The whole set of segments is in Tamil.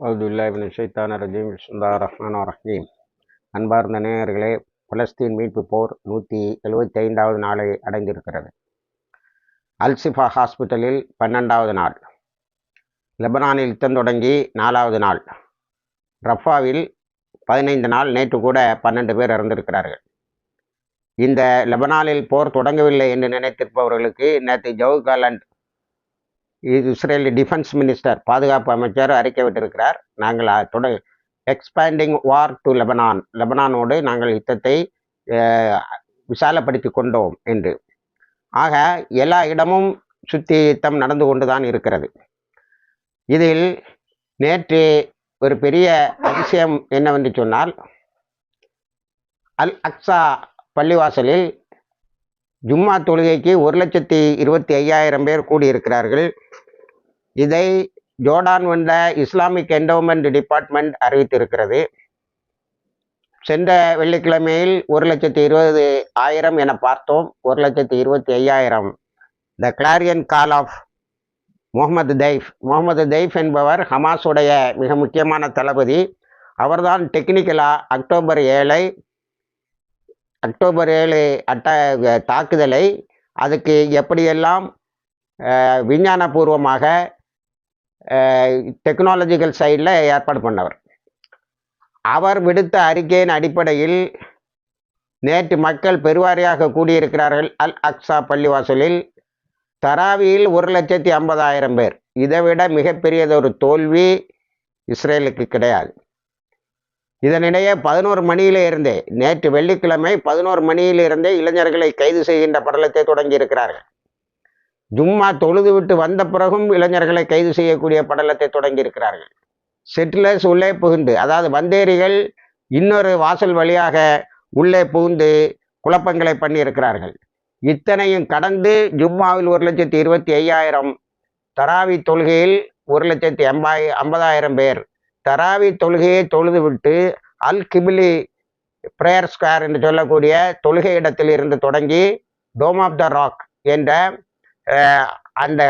அவுதுல்லாபின் ஷைத்தான ரஜீம் சுந்தா ரஹ்மான் ரஹீம் அன்பார்ந்த நேயர்களே பலஸ்தீன் மீட்பு போர் நூற்றி எழுபத்தி ஐந்தாவது நாளை அடைந்திருக்கிறது. அல்சிஃபா ஹாஸ்பிட்டலில் பன்னெண்டாவது நாள். லெபனானில் யுத்தம் தொடங்கி நாலாவது நாள். ரஃபாவில் பதினைந்து நாள் நேற்று கூட பன்னெண்டு பேர் இறந்திருக்கிறார்கள். இந்த லெபனானில் போர் தொடங்கவில்லை என்று நினைத்திருப்பவர்களுக்கு நேற்று Yoav Gallant Israel defence minister பாதுகாப்பு அமைச்சர் அறிக்கை விட்டிருக்கிறார். நாங்கள் தொட எக்ஸ்பேண்டிங் வார் டு லெபனான் லெபனானோடு நாங்கள் யுத்தத்தை விசாலப்படுத்தி கொண்டோம் என்று. ஆக எல்லா இடமும் சுத்தி யுத்தம் நடந்து கொண்டு தான் இருக்கிறது. இதில் நேற்று ஒரு பெரிய அதிசயம் என்னவென்று சொன்னால் அல் அக்ஸா பள்ளிவாசலில் ஜும்மா தொழுகைக்கு ஒரு லட்சத்தி இருபத்தி ஐயாயிரம் பேர் கூடியிருக்கிறார்கள். இதை ஜோர்டான் வந்த இஸ்லாமிக் என்டோமெண்ட் டிபார்ட்மெண்ட் அறிவித்திருக்கிறது. சென்ற வெள்ளிக்கிழமையில் ஒரு லட்சத்தி இருபது ஆயிரம் என பார்த்தோம். ஒரு லட்சத்தி இருபத்தி ஐயாயிரம். The clarion call of Mohammed Deif Mohammed Deif என்பவர் ஹமாஸுடைய மிக முக்கியமான தளபதி. அவர்தான் டெக்னிக்கலாக அக்டோபர் ஏழை அக்டோபர் ஏழு அட்ட தாக்குதலை அதுக்கு எப்படியெல்லாம் விஞ்ஞானபூர்வமாக டெக்னாலஜிக்கல் சைடில் ஏற்பாடு பண்ணவர். அவர் விடுத்த அறிக்கையின் அடிப்படையில் நேற்று மக்கள் பெருவாரியாக கூடியிருக்கிறார்கள். அல் அக்ஸா பள்ளிவாசலில் தராவியில் ஒரு லட்சத்தி ஐம்பதாயிரம் பேர். இதைவிட மிகப்பெரியதொரு தோல்வி இஸ்ரேலுக்கு கிடையாது. இதனிடையே பதினோரு மணியில இருந்தே நேற்று வெள்ளிக்கிழமை பதினோரு மணியிலிருந்தே இளைஞர்களை கைது செய்கின்ற படலத்தை தொடங்கி இருக்கிறார்கள் ஜும்மா தொழுது விட்டு வந்த பிறகும் இளைஞர்களை கைது செய்யக்கூடிய படலத்தை தொடங்கி இருக்கிறார்கள் செட்டிலர்ஸ் உள்ளே புகுந்து அதாவது வந்தேரிகள் இன்னொரு வாசல் வழியாக உள்ளே புகுந்து குழப்பங்களை பண்ணியிருக்கிறார்கள். இத்தனையும் கடந்து ஜும்மாவில் ஒரு லட்சத்தி இருபத்தி ஐயாயிரம் தராவி தொழுகையில் ஒரு லட்சத்தி எண்பாய் ஐம்பதாயிரம் பேர். தராவி தொழுகையை தொழுது விட்டு அல் கிபிலி பிரேயர் ஸ்கொயர் என்று சொல்லக்கூடிய தொழுகை இடத்தில் இருந்து தொடங்கி டோம் ஆஃப் த ராக் என்ற அந்த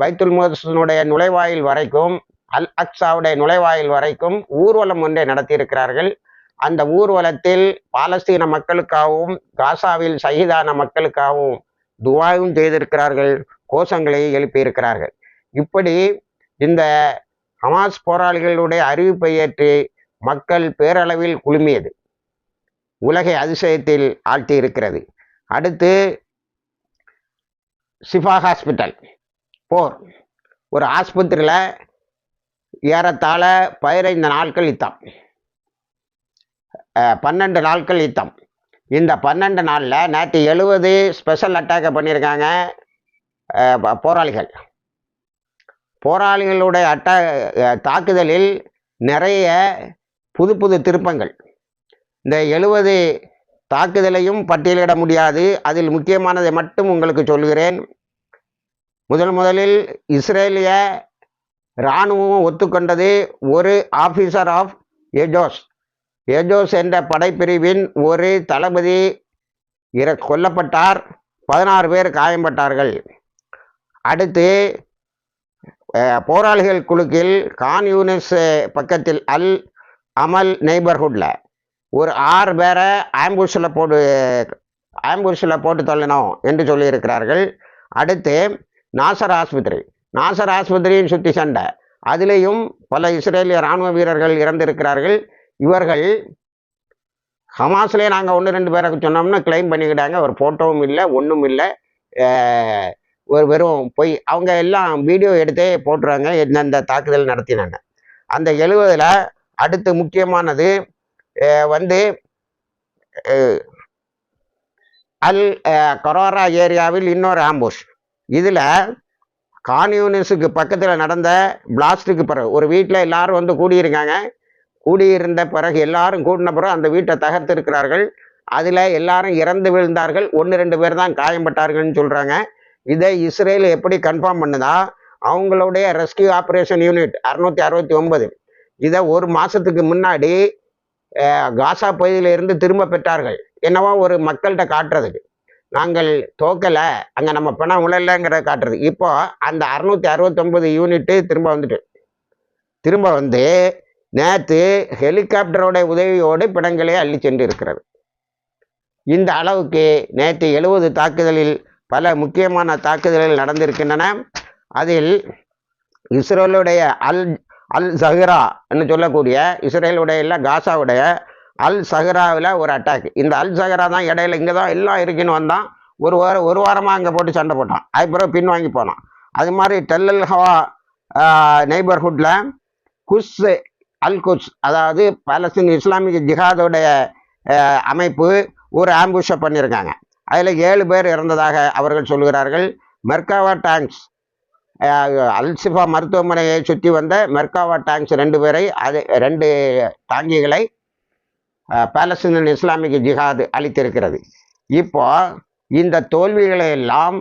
பைத்துல் முகதனுடைய நுழைவாயில் வரைக்கும் அல் அக்ஸாவுடைய நுழைவாயில் வரைக்கும் ஊர்வலம் ஒன்றை நடத்தியிருக்கிறார்கள். அந்த ஊர்வலத்தில் பாலஸ்தீன மக்களுக்காகவும் காசாவில் சகிதான மக்களுக்காகவும் துவாயும் செய்திருக்கிறார்கள் கோஷங்களை எழுப்பியிருக்கிறார்கள். இப்படி இந்த ஹமாஸ் போராளிகளுடைய அறிவிப்பை ஏற்று மக்கள் பேரளவில் குழுமியது. உலகை அதிசயத்தில் ஆழ்த்தி இருக்கிறது அடுத்து சிஃபா ஹாஸ்பிட்டல். போர். ஒரு ஆஸ்பத்திரியில் ஏறத்தாழ பதினைந்து நாட்கள் யுத்தம். பன்னெண்டு நாட்கள் யுத்தம். இந்த பன்னெண்டு நாளில் நேற்று எழுபது ஸ்பெஷல் அட்டாக்கை பண்ணியிருக்காங்க போராளிகள். போராளிகளுடைய அட்டா தாக்குதலில் நிறைய புது புது திருப்பங்கள். இந்த எழுபது தாக்குதலையும் பட்டியலிட முடியாது. அதில் முக்கியமானதை மட்டும் உங்களுக்கு சொல்கிறேன் முதல் முதலில் இஸ்ரேலிய இராணுவம் ஒத்துக்கொண்டது ஒரு ஆஃபீஸர் ஆஃப் எஜோஸ் எஜோஸ் என்ற படைப்பிரிவின் ஒரு தளபதி இற கொல்லப்பட்டார். பதினாறு பேர் காயம்பட்டார்கள். அடுத்து போராளிகள் குழுக்கில் கான் யூனிஸ் பக்கத்தில் அல் அமல் நெய்பர்ஹுட்டில் ஒரு ஆறு பேரை ஆம்புஷில் போட்டு ஆம்புஷில் போட்டு தள்ளினோம் என்று சொல்லியிருக்கிறார்கள். அடுத்து நாசர் ஆஸ்பத்திரி. நாசர் ஆஸ்பத்திரியின் சுற்றி சண்டை. அதிலேயும் பல இஸ்ரேலிய இராணுவ வீரர்கள் இறந்திருக்கிறார்கள். இவர்கள் ஹமாஸ்லேயே நாங்கள் ஒன்று ரெண்டு பேரை சொன்னோம்னா கிளைம் பண்ணிக்கிட்டாங்க. ஒரு ஃபோட்டோவும் இல்லை ஒன்றும் இல்லை. ஒரு வெறும் போய். அவங்க எல்லாம் வீடியோ எடுத்தே போட்டுருவாங்க எந்தெந்த தாக்குதல் நடத்தினாங்க. அந்த எழுவதில் அடுத்து முக்கியமானது வந்து அல் கரோரா ஏரியாவில் இன்னொரு ஆம்புஷ் இதில் கான்யூனிஸுக்கு பக்கத்தில் நடந்த பிளாஸ்டுக்கு பிறகு ஒரு வீட்டில் எல்லாரும் வந்து கூடியிருக்காங்க கூடியிருந்த பிறகு எல்லாரும் கூடின பிறகு அந்த வீட்டை தகர்த்திருக்கிறார்கள் அதில் எல்லாரும் இறந்து விழுந்தார்கள் ஒன்று ரெண்டு பேர் தான் காயம்பட்டார்கள்னு சொல்கிறாங்க இதை இஸ்ரேல் எப்படி கன்ஃபார்ம் பண்ணுதா அவங்களுடைய ரெஸ்கியூ ஆப்ரேஷன் யூனிட் அறுநூத்தி அறுபத்தி ஒன்பது இதை ஒரு மாதத்துக்கு முன்னாடி காசா பகுதியிலிருந்து திரும்ப பெற்றார்கள். என்னவோ ஒரு மக்கள்கிட்ட காட்டுறதுக்கு. நாங்கள் தோக்கலை அங்கே நம்ம பணம் உழலைங்கிறத காட்டுறது. இப்போ அந்த அறுநூத்தி அறுபத்தொம்பது யூனிட்டு திரும்ப வந்துட்டு. திரும்ப வந்து நேற்று ஹெலிகாப்டரோட உதவியோடு பிணங்களே அள்ளி சென்று இருக்கிறது இந்த அளவுக்கு நேற்று எழுபது தாக்குதலில் பல முக்கியமான தாக்குதல்கள் நடந்திருக்கின்றன. அதில் இஸ்ரேலுடைய அல் அல் சஹ்ரா என்று சொல்லக்கூடிய இஸ்ரேலுடைய இல்லை காசாவுடைய அல் சஹ்ராவில் ஒரு அட்டாக் இந்த அல் சஹ்ரா தான் இடையில இங்கே தான் எல்லாம் இருக்குன்னு வந்தான். ஒரு வாரம் ஒரு வாரமாக அங்கே போட்டு சண்டை போட்டான். பிறகு பின் வாங்கி போனான். அது மாதிரி டெல்லல் ஹவா நெய்பர்ஹுட்டில் குஸ் அல் குஸ் அதாவது பாலஸ்தீன் இஸ்லாமிக் ஜிஹாதோடைய அமைப்பு ஒரு ஆம்புஷை பண்ணியிருக்காங்க அதில் ஏழு பேர் இறந்ததாக அவர்கள் சொல்கிறார்கள் மெர்காவா டேங்க்ஸ் அல்சிஃபா மருத்துவமனையை சுற்றி வந்த மெர்காவா டேங்க்ஸ் ரெண்டு பேரை அது ரெண்டு டாங்கிகளை அஹ், பாலஸ்தீன் இஸ்லாமிக் ஜிஹாது அளித்திருக்கிறது இப்போ இந்த தோல்விகளை எல்லாம்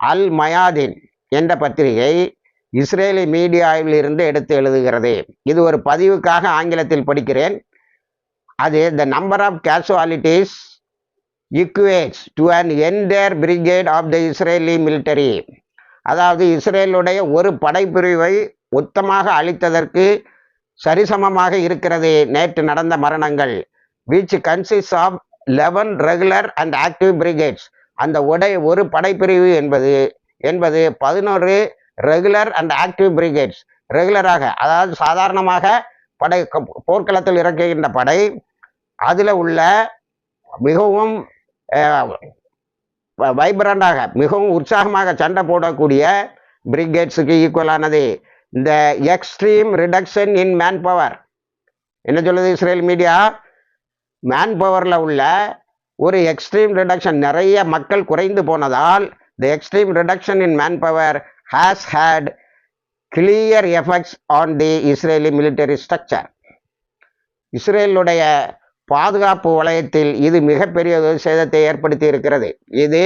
அல் மயாதீன் என்ற பத்திரிகை இஸ்ரேலி மீடியாவில் இருந்து எடுத்து எழுதுகிறது. இது ஒரு பதிவுக்காக ஆங்கிலத்தில் படிக்கிறேன். அது the number of casualties equates to an entire brigade of the Israeli military அதாவது இஸ்ரேலுடைய ஒரு படைப்பிரிவை மொத்தமாக அளித்ததற்கு சரிசமமாக இருக்கிறது. நேற்று நடந்த மரணங்கள். Which consists of eleven regular and active brigades அந்த உடை ஒரு படைப்பிரிவு என்பது என்பது பதினோரு ரெகுலர் அண்ட் ஆக்டிவ் பிரிகேட்ஸ் ரெகுலராக அதாவது சாதாரணமாக படை போர்க்களத்தில் இறக்குகின்ற படை. அதில் உள்ள மிகவும் வைப்ரண்டாக மிகவும் உற்சாகமாக சண்டை போடக்கூடிய பிரிகேட்ஸுக்கு ஈக்குவலானது இந்த extreme reduction in manpower என்ன சொல்லுது இஸ்ரேல் மீடியா? மேன் பவரில் உள்ள ஒரு எக்ஸ்ட்ரீம் ரிடக்ஷன் நிறைய மக்கள் குறைந்து போனதால் the extreme reduction in manpower has had clear effects on the Israeli military structure இஸ்ரேலுடைய பாதுகாப்பு வலயத்தில் இது மிகப்பெரிய சேதத்தை ஏற்படுத்தி இருக்கிறது. இது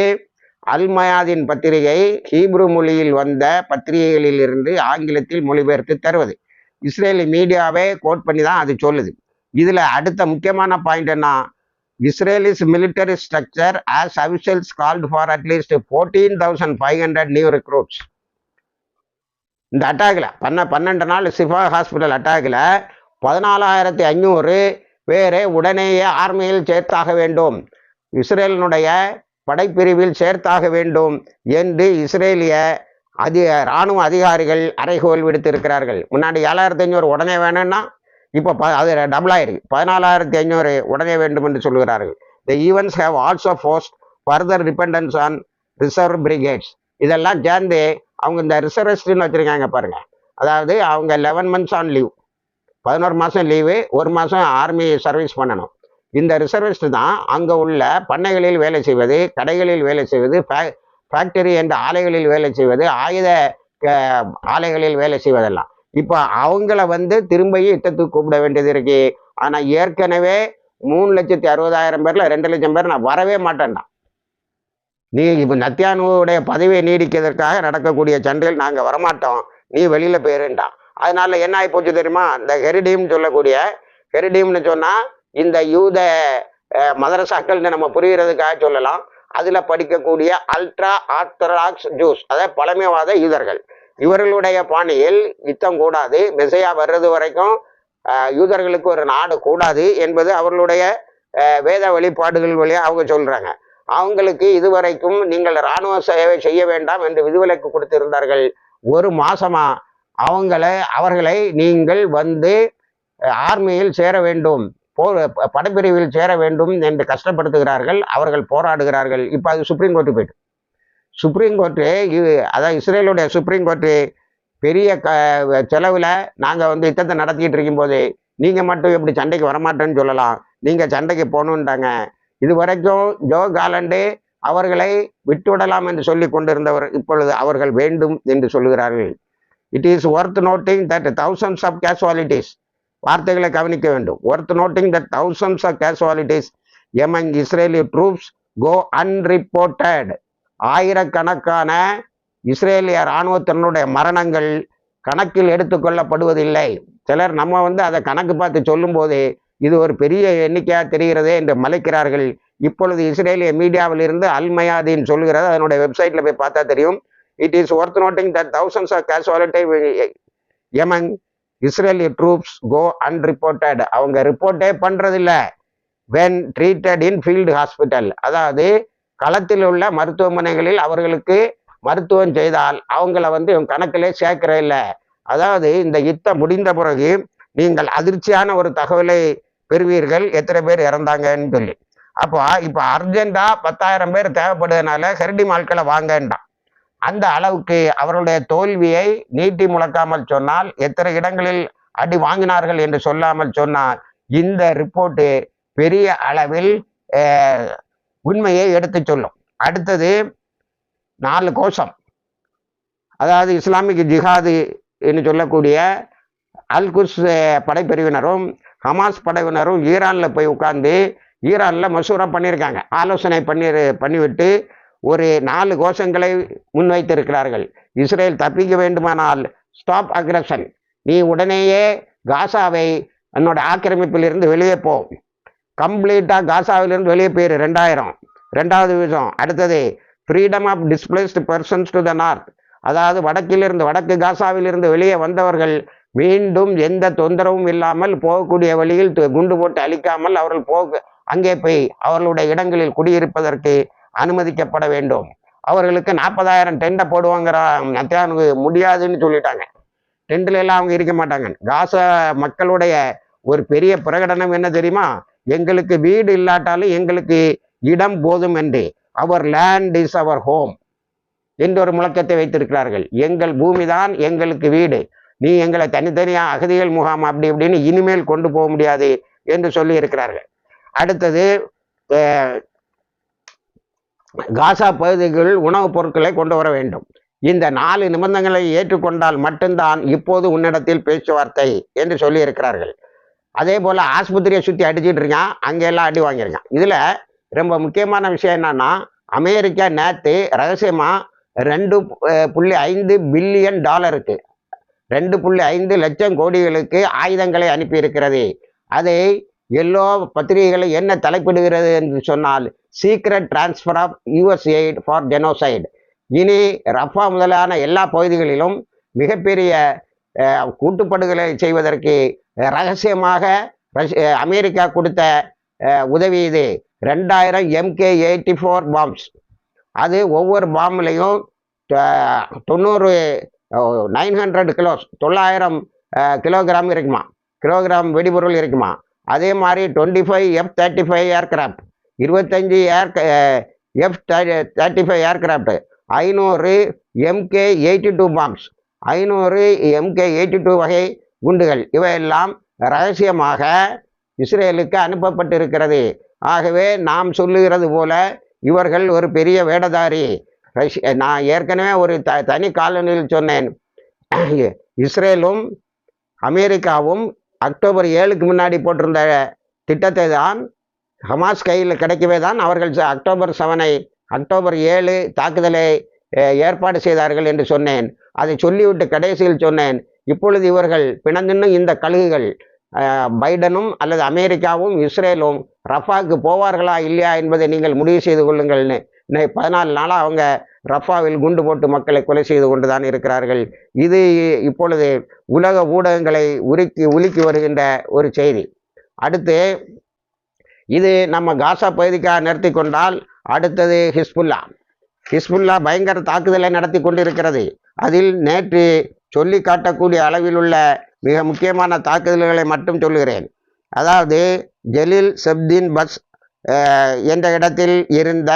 அல்மயாதின் பத்திரிகை ஹீப்ரு மொழியில் வந்த பத்திரிகைகளில் இருந்து ஆங்கிலத்தில் மொழிபெயர்த்து தருவது. இஸ்ரேலி மீடியாவே கோட் பண்ணி தான் அது சொல்லுது. இதில் அடுத்த முக்கியமான பாயிண்ட் என்ன? Israel's military structure as officials called for at least fourteen thousand five hundred new recruits இந்த அட்டாகில் பண்ண பன்னெண்டு நாள் சிஃபா ஹாஸ்பிட்டல் அட்டாகில் பதினாலாயிரத்தி ஐநூறு பேரை உடனேயே ஆர்மியில் சேர்த்தாக வேண்டும். இஸ்ரேலினுடைய படைப்பிரிவில் சேர்த்தாக வேண்டும் என்று இஸ்ரேலிய அதி இராணுவ அதிகாரிகள் அறைகோல் விடுத்திருக்கிறார்கள். முன்னாடி ஏழாயிரத்தி ஐநூறு உடனே வேணும்னா இப்போ ப அது டபுள் ஆயிருக்கு. பதினாலாயிரத்தி ஐநூறு உடனே வேண்டும் என்று சொல்கிறார்கள் the events have also posed further dependence on reserve brigades இதெல்லாம் சேர்ந்து அவங்க இந்த ரிசர்வஸ்ட்னு வச்சுருக்காங்க பாருங்கள் அதாவது அவங்க லெவன் மந்த்ஸ் ஆன் லீவ் பதினோரு மாதம் லீவு ஒரு மாதம் ஆர்மி சர்வீஸ் பண்ணணும். இந்த ரிசர்விஸ்ட் தான் அங்கே உள்ள பண்ணைகளில் வேலை செய்வது கடைகளில் வேலை செய்வது ஃபே ஃபேக்டரி என்ற ஆலைகளில் வேலை செய்வது ஆயுத ஆலைகளில் வேலை செய்வதெல்லாம். இப்போ அவங்கள வந்து திரும்பியும் யுத்தத்துக்கு கூப்பிட வேண்டியது இருக்கு. ஆனால் ஏற்கனவே மூணு லட்சத்தி அறுபதாயிரம் பேரில் ரெண்டு லட்சம் பேர் நான் வரவே மாட்டேன்டா நீ இப்போ நத்தியானுடைய பதவியை நீடிக்கிறதுக்காக நடக்கக்கூடிய சண்டையில் நாங்கள் வரமாட்டோம். நீ வெளியில் போயிருண்டான் அதனால என்ன ஆகி போச்சு தெரியுமா? இந்த ஹெரிடீம்னு சொல்லக்கூடிய ஹெரிடீம்னு சொன்னால் இந்த யூத மதரசாக்கள்னு நம்ம புரிகிறதுக்காக சொல்லலாம். அதில் படிக்கக்கூடிய அல்ட்ரா ஆர்த்தடாக்ஸ் ஜூஸ் அதாவது பழமைவாத யூதர்கள். இவர்களுடைய பாணியில் யுத்தம் கூடாது. மெசையா வர்றது வரைக்கும் யூதர்களுக்கு ஒரு நாடு கூடாது என்பது அவர்களுடைய வேத வழிபாடுகள் வழியாக அவங்க சொல்கிறாங்க அவங்களுக்கு இதுவரைக்கும் நீங்கள் இராணுவ சேவை செய்ய வேண்டாம் என்று விதிவிலக்கு கொடுத்திருந்தார்கள். ஒரு மாசமா அவங்களை அவர்களை நீங்கள் வந்து ஆர்மியில் சேர வேண்டும் போ படப்பிரிவில் சேர வேண்டும் என்று கஷ்டப்படுத்துகிறார்கள் அவர்கள் போராடுகிறார்கள். இப்போ அது சுப்ரீம் கோர்ட்டு போயிட்டு. சுப்ரீம் கோர்ட்டு இது அதான் இஸ்ரேலுடைய சுப்ரீம் கோர்ட்டு பெரிய க செலவில் நாங்கள் வந்து யுத்தத்தை நடத்திட்டு இருக்கும்போது நீங்கள் மட்டும் எப்படி சண்டைக்கு வரமாட்டேன்னு சொல்லலாம். நீங்கள் சண்டைக்கு போகணுன்ட்டாங்க இது வரைக்கும் ஜோ காலண்டு அவர்களை விட்டுவிடலாம் என்று சொல்லி கொண்டிருந்தவர் இப்பொழுது அவர்கள் வேண்டும் என்று சொல்லுகிறார்கள். It is worth noting that thousands of casualties வார்த்தைகளை கவனிக்க வேண்டும். Worth noting that thousands of casualties among Israeli troops go unreported ஆயிரக்கணக்கான இஸ்ரேலிய இராணுவத்தினருடைய மரணங்கள் கணக்கில் எடுத்துக்கொள்ளப்படுவதில்லை சிலர் நம்ம வந்து அதை கணக்கு பார்த்து சொல்லும்போது இது ஒரு பெரிய எண்ணிக்கையாக தெரிகிறதே என்று மலைக்கிறார்கள். இப்பொழுது இஸ்ரேலிய மீடியாவில் இருந்து அல்மயாதீன் சொல்கிறது. அதனுடைய வெப்சைட்டில் போய் பார்த்தா தெரியும். It is worth noting that thousands of casualty among Israeli troops go unreported அவங்க ரிப்போர்ட்டே பண்ணுறதில்ல when treated in field hospital அதாவது களத்தில் உள்ள மருத்துவமனைகளில் அவர்களுக்கு மருத்துவம் செய்தால் அவங்கள வந்து இவங்க கணக்கிலே சேர்க்கிற இல்லை. அதாவது இந்த யுத்தம் முடிந்த பிறகு நீங்கள் அதிர்ச்சியான ஒரு தகவலை பெறுவீர்கள். எத்தனை பேர் இறந்தாங்கன்னு சொல்லி. அப்போ இப்போ அர்ஜென்ட்டாக பத்தாயிரம் பேர் தேவைப்படுறதுனால ஹெர்டி மாட்களை வாங்கன்றான். அந்த அளவுக்கு அவருடைய தோல்வியை நீட்டி முழக்காமல் சொன்னால் எத்தனை இடங்களில் அடி வாங்கினார்கள் என்று சொல்லாமல் சொன்னால் இந்த ரிப்போர்ட்டு பெரிய அளவில் உண்மையை எடுத்து சொல்லும். அடுத்தது நாலு கோஷம். அதாவது இஸ்லாமிக் ஜிஹாது என்று சொல்லக்கூடிய அல் குஸ் படைப்பிரிவினரும் ஹமாஸ் படையினரும் ஈரானில் போய் உட்காந்து ஈரானில் மசூரா பண்ணியிருக்காங்க. ஆலோசனை பண்ணி பண்ணிவிட்டு ஒரு நாலு கோஷங்களை முன்வைத்திருக்கிறார்கள். இஸ்ரேல் தப்பிக்க வேண்டுமானால் ஸ்டாப் அக்ரஷன் நீ உடனேயே காசாவை என்னோட ஆக்கிரமிப்பிலிருந்து வெளியே போ. கம்ப்ளீட்டாக காசாவிலிருந்து வெளியே போயிரு. ரெண்டாயிரம். ரெண்டாவது விஷயம். அடுத்தது freedom of displaced persons to the north அதாவது வடக்கிலிருந்து வடக்கு காசாவிலிருந்து வெளியே வந்தவர்கள் மீண்டும் எந்த தொந்தரவும் இல்லாமல் போகக்கூடிய வழியில் து- குண்டு போட்டு அழிக்காமல் அவர்கள் போக அங்கே போய் அவர்களுடைய இடங்களில் குடியிருப்பதற்கு அனுமதிக்கப்பட வேண்டும். அவர்களுக்கு நாற்பதாயிரம் டெண்டை போடுவாங்கிற நத்தியானுக்கு முடியாதுன்னு சொல்லிட்டாங்க. டெண்டில் எல்லாம் அவங்க இருக்க மாட்டாங்க. காசா மக்களுடைய ஒரு பெரிய பிரகடனம் என்ன தெரியுமா? எங்களுக்கு வீடு இல்லாட்டாலும் எங்களுக்கு இடம் போதும் என்று. Our land is our home என்று ஒரு முழக்கத்தை வைத்திருக்கிறார்கள். எங்கள் பூமி தான் எங்களுக்கு வீடு. நீ எங்களை தனித்தனியாக அகதிகள் முகாம் அப்படி இப்படின்னு இனிமேல் கொண்டு போக முடியாது என்று சொல்லி இருக்கிறார்கள். அடுத்தது காசா பகுதிகளில் உணவுப் பொருட்களை கொண்டு வர வேண்டும். இந்த நாலு நிபந்தனைகளை ஏற்றுக்கொண்டால் மட்டும்தான் இப்போது உன்னிடத்தில் பேச்சுவார்த்தை என்று சொல்லியிருக்கிறார்கள். அதே போல் ஆஸ்பத்திரியை சுற்றி அடிச்சுட்டு இருக்கான் அங்கெல்லாம் அடி வாங்கியிருக்கான். இதில் ரொம்ப முக்கியமான விஷயம் என்னன்னா அமெரிக்கா நேற்று ரகசியமாக ரெண்டு புள்ளி ஐந்து பில்லியன் டாலருக்கு ரெண்டு புள்ளி ஐந்து லட்சம் கோடிகளுக்கு ஆயுதங்களை அனுப்பியிருக்கிறது. அதை எல்லோ பத்திரிகைகளை என்ன தலைப்பிடுகிறது என்று சொன்னால் secret transfer of US aid for genocide in Rafah முதலான எல்லா பகுதிகளிலும் மிகப்பெரிய கூட்டுப்படுகளை செய்வதற்கு ரகசியமாக அமெரிக்கா கொடுத்த உதவி இது. ரெண்டாயிரம் எம்கே எயிட்டி ஃபோர் பாம்ஸ் அது ஒவ்வொரு பாம்லையும் தொண்ணூறு நைன் ஹண்ட்ரட் கிலோஸ் தொள்ளாயிரம் கிலோகிராம் இருக்குமா? கிலோகிராம் வெடிபொருள் இருக்குமா? அதே மாதிரி twenty five F thirty five aircraft இருபத்தஞ்சி air F thirty five aircraft ஐநூறு எம்கே எயிட்டி டூ பாம்ஸ் ஐநூறு எம்கே எயிட்டி டூ வகை குண்டுகள். இவையெல்லாம் ரகசியமாக இஸ்ரேலுக்கு அனுப்பப்பட்டிருக்கிறது. ஆகவே நாம் சொல்லுகிறது போல இவர்கள் ஒரு பெரிய வேடதாரி. ரஷ்ய eh, நான் ஏற்கனவே ஒரு த தனி காலனியில் சொன்னேன். இஸ்ரேலும் அமெரிக்காவும் அக்டோபர் ஏழுக்கு முன்னாடி போட்டிருந்த திட்டத்தை தான் ஹமாஸ் கையில் கிடைக்கவே தான் அவர்கள் ச- அக்டோபர் செவனை அக்டோபர் ஏழு தாக்குதலை ஏற்பாடு செய்தார்கள் என்று சொன்னேன். அதை சொல்லிவிட்டு கடைசியில் சொன்னேன். இப்பொழுது இவர்கள் பிணந்தின்னும் இந்த கழுகுகள் பைடனும் அல்லது அமெரிக்காவும் இஸ்ரேலும் ரஃபாக்கு போவார்களா இல்லையா என்பதை நீங்கள் முடிவு செய்து கொள்ளுங்கள்னு. பதினாலு நாளாக அவங்க ரஃபாவில் குண்டு போட்டு மக்களை கொலை செய்து கொண்டு தான் இருக்கிறார்கள். இது இப்பொழுது உலக ஊடகங்களை உருக்கி உலுக்கி வருகின்ற ஒரு செய்தி. அடுத்து இது நம்ம காசா பகுதிக்காக நிறுத்தி கொண்டால் அடுத்தது ஹிஸ்புல்லா. ஹிஸ்புல்லா பயங்கர தாக்குதலை நடத்தி கொண்டிருக்கிறது. அதில் நேற்று சொல்லி காட்டக்கூடிய அளவில் உள்ள மிக முக்கியமான தாக்குதல்களை மட்டும் சொல்லுகிறேன். அதாவது ஜலீல் செப்தீன் பஸ் என்ற இடத்தில் இருந்த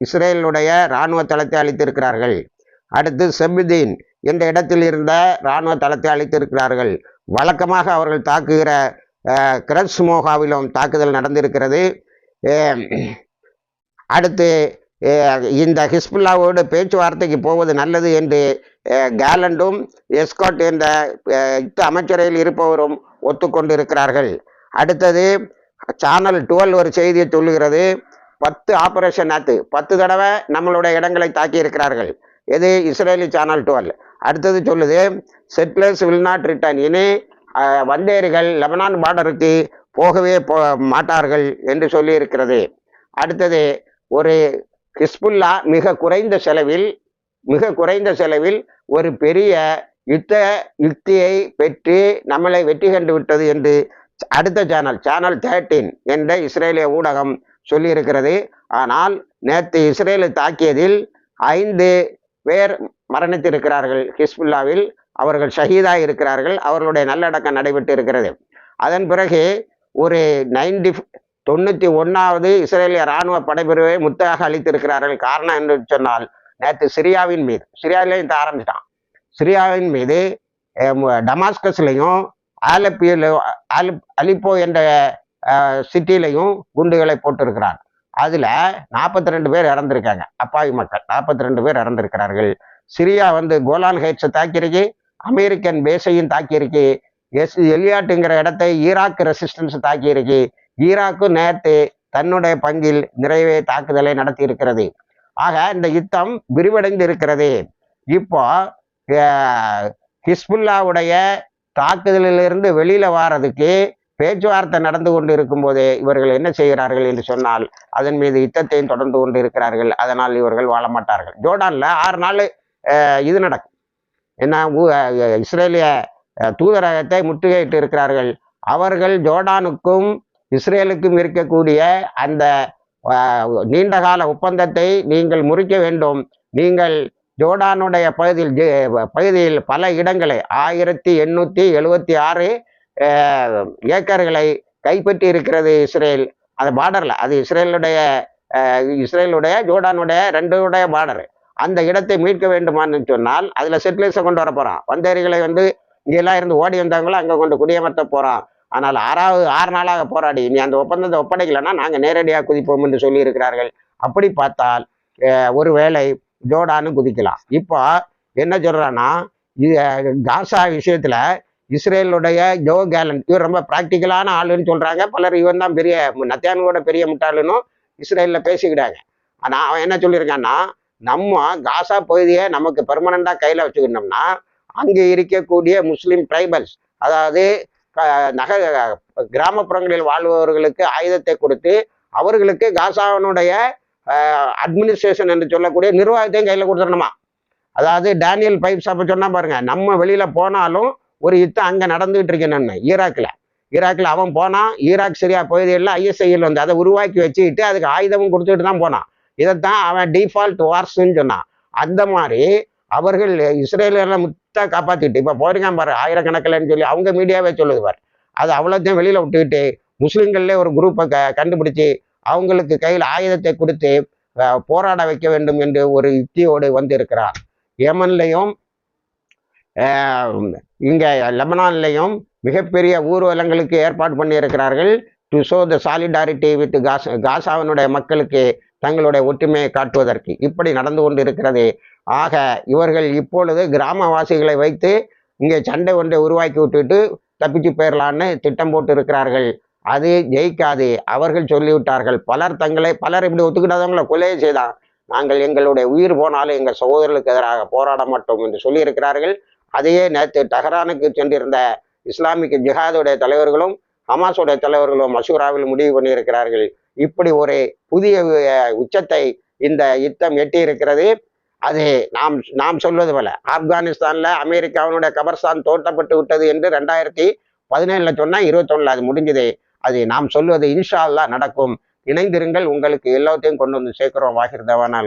இஸ்ரேலுடைய இராணுவ தளத்தை அளித்திருக்கிறார்கள் அடுத்து செபுதீன் என்ற இடத்தில் இருந்த இராணுவ தளத்தை அளித்திருக்கிறார்கள் வழக்கமாக அவர்கள் தாக்குகிற அஹ், கிரஸ்மோகாவிலும் தாக்குதல் நடந்திருக்கிறது. அடுத்து இந்த ஹிஸ்புல்லாவோடு பேச்சுவார்த்தைக்கு போவது நல்லது என்று கேலண்டும் எஸ்காட் என்ற யுத்த அமைச்சரையில் இருப்பவரும் ஒத்துக்கொண்டிருக்கிறார்கள். அடுத்தது சேனல் டுவெல் ஒரு செய்தியை சொல்லுகிறது. பத்து ஆபரேஷன் நேத்து பத்து தடவை நம்மளுடைய இடங்களை தாக்கி இருக்கிறார்கள். இது இஸ்ரேலி சேனல் டுவெல் அடுத்தது சொல்லுது செட்லர்ஸ் வில் நாட் ரிட்டர்ன் இனி அஹ், வந்தேரிகள் லெபனான் பார்டருக்கு போகவே போ மாட்டார்கள் என்று சொல்லி இருக்கிறது அடுத்தது ஒரு ஹிஸ்புல்லா மிக குறைந்த செலவில் மிக குறைந்த செலவில் ஒரு பெரிய யுத்த யுக்தியை பெற்று நம்மளை வெற்றி கண்டு விட்டது என்று அடுத்த சேனல் சேனல் தேர்ட்டீன் என்ற இஸ்ரேலிய ஊடகம் சொல்லியிருக்கிறது. ஆனால் நேற்று இஸ்ரேலை தாக்கியதில் ஐந்து பேர் மரணித்திருக்கிறார்கள். ஹிஸ்புல்லாவில் அவர்கள் ஷஹீதாக இருக்கிறார்கள். அவர்களுடைய நல்லடக்கம் நடைபெற்று இருக்கிறது. அதன் பிறகு ஒரு நைன்டி தொண்ணூற்றி ஒன்றாவது இஸ்ரேலிய இராணுவ படைப்பிரிவை முத்தாக அளித்திருக்கிறார்கள். காரணம் என்று சொன்னால் நேற்று சிரியாவின் மீது சிரியாவிலையும் ஆரம்பிச்சிட்டான். சிரியாவின் மீது டமாஸ்கஸ்லையும் ஆலப்பியிலும் ஆலிப் அலிப்போ என்ற சிட்டிலையும் குண்டுகளை போட்டிருக்கிறார் அதில் நாற்பத்தி ரெண்டு பேர் இறந்திருக்காங்க. அப்பாவி மக்கள். நாற்பத்தி ரெண்டு பேர் இறந்திருக்கிறார்கள். சிரியா வந்து கோலான் ஹைட்ஸை தாக்கியிருக்கு. அமெரிக்கன் பேஸையும் தாக்கியிருக்கு. எஸ் எலியாட்டுங்கிற இடத்தை ஈராக் ரெசிஸ்டன்ஸ் தாக்கியிருக்கு. ஈராக்கும் நேற்று தன்னுடைய பங்கில் நிறைவே தாக்குதலை நடத்தி இருக்கிறது ஆக இந்த யுத்தம் விரிவடைந்து இருக்கிறது இப்போ ஹிஸ்புல்லாவுடைய தாக்குதலிலிருந்து வெளியில் வாரதுக்கு பேச்சுவார்த்தை நடந்து கொண்டு இருக்கும்போதே இவர்கள் என்ன செய்கிறார்கள் என்று சொன்னால் அதன் மீது யுத்தத்தையும் தொடர்ந்து கொண்டு இருக்கிறார்கள் அதனால் இவர்கள் வாழ மாட்டார்கள். ஜோர்டானில் ஆறு நாள் இது நடக்கும். என்ன இஸ்ரேலிய தூதரகத்தை முற்றுகையிட்டு இருக்கிறார்கள். அவர்கள் ஜோர்டானுக்கும் இஸ்ரேலுக்கும் இருக்கக்கூடிய அந்த நீண்டகால ஒப்பந்தத்தை நீங்கள் முறிக்க வேண்டும். நீங்கள் ஜோர்டானுடைய பகுதியில் பகுதியில் பல இடங்களை ஆயிரத்தி எண்ணூற்றி எழுபத்தி ஆறு ஏக்கர்களை கைப்பற்றி இருக்கிறது இஸ்ரேல். அது பார்டரில் அது இஸ்ரேலுடைய இஸ்ரேலுடைய ஜோர்டானுடைய ரெண்டுடைய பார்டரு அந்த இடத்தை மீட்க வேண்டுமான்னு சொன்னால் அதில் செட்டிலைஸை கொண்டு வர போகிறான் வந்தேரிகளை வந்து இங்கெல்லாம் இருந்து ஓடி வந்தாங்களோ அங்கே கொண்டு குடியமர்த்த போகிறான் ஆனால் ஆறாவது ஆறு நாளாக போராடி நீ அந்த ஒப்பந்தத்தை ஒப்படைக்கலைன்னா நாங்கள் நேரடியாக குதிப்போம் என்று சொல்லியிருக்கிறார்கள் அப்படி பார்த்தால் ஒருவேளை ஜோர்டானு குதிக்கலாம். இப்போ என்ன சொல்கிறான்னா இது காசா விஷயத்தில் இஸ்ரேலுடைய ஜோ கேலன். இவர் ரொம்ப ப்ராக்டிக்கலான ஆளுன்னு சொல்கிறாங்க பலர் இவன் தான் பெரிய நத்தியானோட பெரிய முட்டாளுன்னு இஸ்ரேலில் பேசிக்கிட்டாங்க. ஆனால் அவன் என்ன சொல்லியிருக்கான்னா நம்ம காசா பகுதியை நமக்கு பெர்மனண்டாக கையில் வச்சுக்கணும்னா அங்கே இருக்கக்கூடிய முஸ்லீம் ட்ரைபல்ஸ் அதாவது நக கிராமப்புறங்களில் வாழ்பவர்களுக்கு ஆயுதத்தை கொடுத்து அவர்களுக்கு காசாவினுடைய அட்மினிஸ்ட்ரேஷன் என்று சொல்லக்கூடிய நிர்வாகத்தையும் கையில் கொடுத்துடணுமா? அதாவது டேனியல் பைப்ஸ் அப்போ சொன்னால் பாருங்கள் நம்ம வெளியில் போனாலும் ஒரு யுத்தம் அங்கே நடந்துகிட்டு இருக்கேன்னு ஈராக்கில். ஈராக்கில் அவன் போனான். ஈராக் சரியா பகுதியெல்லாம் ஐஎஸ்ஐயில் வந்து அதை உருவாக்கி வச்சுக்கிட்டு அதுக்கு ஆயுதமும் கொடுத்துட்டு தான் போனான். இதைத்தான் அவன் டிஃபால்ட் வார்ஸ்ன்னு சொன்னான். அந்த மாதிரி அவர்கள் இஸ்ரேலெல்லாம் முத்தா காப்பாற்றிட்டு இப்போ போறீங்க பாரு ஆயிரக்கணக்கில்னு சொல்லி அவங்க மீடியாவே சொல்லுது பாரு. அது அவ்வளோத்தையும் வெளியில் விட்டுக்கிட்டு முஸ்லீம்கள்லே ஒரு குரூப்பை க கண்டுபிடிச்சி அவங்களுக்கு கையில் ஆயுதத்தை கொடுத்து போராட வைக்க வேண்டும் என்று ஒரு யுக்தியோடு வந்திருக்கிறார். ஏமன்லையும் இங்கே லெபனான்லையும் மிகப்பெரிய ஊர்வலங்களுக்கு ஏற்பாடு பண்ணியிருக்கிறார்கள். To show the solidarity with Gaza காசாவினுடைய மக்களுக்கு தங்களுடைய ஒற்றுமையை காட்டுவதற்கு இப்படி நடந்து கொண்டு இருக்கிறது ஆக இவர்கள் இப்பொழுது கிராமவாசிகளை வைத்து இங்கே சண்டை ஒன்றை உருவாக்கி விட்டுட்டு தப்பிச்சு போயிடலான்னு திட்டம் போட்டு இருக்கிறார்கள் அது ஜெயிக்காது. அவர்கள் சொல்லிவிட்டார்கள் பலர் தங்களை பலர் இப்படி ஒத்துக்கிட்டாதவங்களை கொலையை செய்தான். நாங்கள் எங்களுடைய உயிர் போனாலும் எங்கள் சகோதரர்களுக்கு எதிராக போராட மாட்டோம் என்று சொல்லியிருக்கிறார்கள். அதையே நேற்று டஹரானுக்கு சென்றிருந்த இஸ்லாமிக் ஜிஹாதுடைய தலைவர்களும் ஹமாஸுடைய தலைவர்களும் மசூராவில் முடிவு பண்ணியிருக்கிறார்கள். இப்படி ஒரு புதிய உச்சத்தை இந்த யுத்தம் எட்டி இருக்கிறது அது நாம் நாம் சொல்வது போல ஆப்கானிஸ்தான்ல அமெரிக்காவினுடைய கபர்ஸ்தான் தோட்டப்பட்டு விட்டது என்று ரெண்டாயிரத்தி பதினேழுல சொன்னா இருபத்தொன்னுல அது முடிஞ்சது. அது நாம் சொல்வது இன்ஷா அல்லா நடக்கும். இணைந்திருங்கள் உங்களுக்கு எல்லாத்தையும் கொண்டு வந்து சேர்க்கிறோம். வாகிர் தவானா